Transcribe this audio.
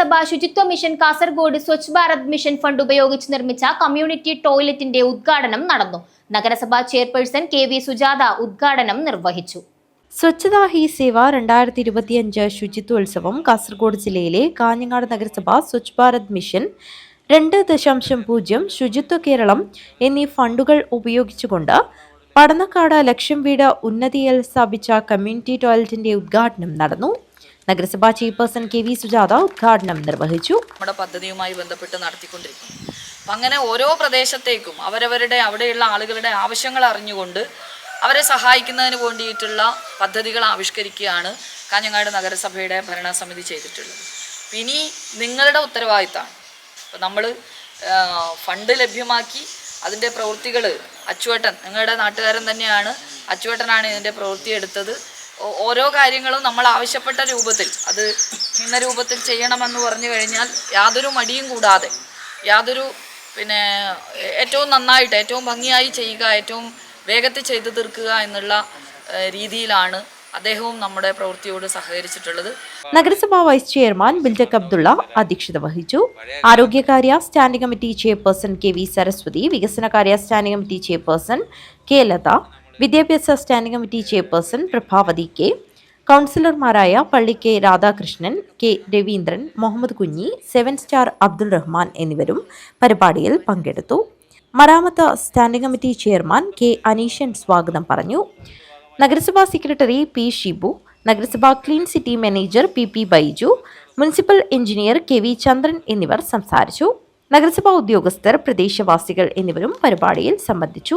നഗരസഭ ശുചിത്വ mission Kasaragod Swachh Bharat mission fund ഉപയോഗിച്ച് നിർമ്മിച്ച കമ്മ്യൂണിറ്റി ടോയ്ലറ്റിന്റെ ഉദ്ഘാടനം നടന്നു. നഗരസഭ ചെയർപേഴ്സൺ കെ വി സുജാത ഉദ്ഘാടനം നിർവഹിച്ചു. സ്വച്ഛതാ ഹി സേവ രണ്ടായിരത്തി ഇരുപത്തിയഞ്ച് ശുചിത്വോത്സവം കാസർഗോഡ് ജില്ലയിലെ കാഞ്ഞങ്ങാട് നഗരസഭ സ്വച്ഛ് ഭാരത് മിഷൻ രണ്ട് ദശാംശം പൂജ്യം ശുചിത്വ കേരളം എന്നീ ഫണ്ടുകൾ ഉപയോഗിച്ചുകൊണ്ട് പടന്നക്കാട് ലക്ഷം വീട് ഉന്നതിയിൽ സ്ഥാപിച്ച കമ്മ്യൂണിറ്റി ടോയ്ലറ്റിന്റെ ഉദ്ഘാടനം നടന്നു. നഗരസഭാ ചെയർപേഴ്സൺ കെ വി സുജാത ഉദ്ഘാടനം നിർവഹിച്ചു. നമ്മുടെ പദ്ധതിയുമായി ബന്ധപ്പെട്ട് നടത്തിക്കൊണ്ടിരിക്കുന്നു. അപ്പം അങ്ങനെ ഓരോ പ്രദേശത്തേക്കും അവരവരുടെ അവിടെയുള്ള ആളുകളുടെ ആവശ്യങ്ങൾ അറിഞ്ഞുകൊണ്ട് അവരെ സഹായിക്കുന്നതിന് വേണ്ടിയിട്ടുള്ള പദ്ധതികൾ ആവിഷ്കരിക്കുകയാണ് കാഞ്ഞങ്ങാട് നഗരസഭയുടെ ഭരണസമിതി ചെയ്തിട്ടുള്ളത്. ഇനി നിങ്ങളുടെ ഉത്തരവാദിത്തമാണ് ഇപ്പം നമ്മൾ ഫണ്ട് ലഭ്യമാക്കി അതിന്റെ പ്രവൃത്തികൾ അച്ചുവേട്ടൻ നിങ്ങളുടെ നാട്ടുകാരൻ തന്നെയാണ് അച്ചുവേട്ടനാണ് ഇതിന്റെ പ്രവൃത്തി എടുത്തത്. ഓരോ കാര്യങ്ങളും നമ്മൾ ആവശ്യപ്പെട്ട രൂപത്തിൽ അത് ഇന്ന രൂപത്തിൽ ചെയ്യണമെന്ന് പറഞ്ഞു കഴിഞ്ഞാൽ യാതൊരു മടിയും കൂടാതെ യാതൊരു പിന്നെ ഏറ്റവും നന്നായിട്ട് ഏറ്റവും ഭംഗിയായി ചെയ്യുക ഏറ്റവും വേഗത്തിൽ ചെയ്തു തീർക്കുക എന്നുള്ള രീതിയിലാണ് അദ്ദേഹവും നമ്മുടെ പ്രവൃത്തിയോട് സഹകരിച്ചിട്ടുള്ളത്. നഗരസഭാ വൈസ് ചെയർമാൻ ബിൽജക് അബ്ദുള്ള അധ്യക്ഷത വഹിച്ചു. ആരോഗ്യകാര്യ standing committee chairperson K V Saraswathi വികസനകാര്യ standing committee chairperson K Latha വിദ്യാഭ്യാസ standing committee chairperson Prabhavathi K. കൗൺസിലർമാരായ Palli K. Radhakrishnan K. Raveendran Muhammad Kunhi seven star Abdul Rahman എന്നിവരും പരിപാടിയിൽ പങ്കെടുത്തു. മരാമത്ത് standing committee chairman K. Aneeshan സ്വാഗതം പറഞ്ഞു. നഗരസഭാ secretary P. Shibu നഗരസഭാ clean city manager P. P. Baiju municipal engineer K. V. Chandran എന്നിവർ സംസാരിച്ചു. നഗരസഭാ ഉദ്യോഗസ്ഥർ പ്രദേശവാസികൾ എന്നിവരും പരിപാടിയിൽ സംബന്ധിച്ചു.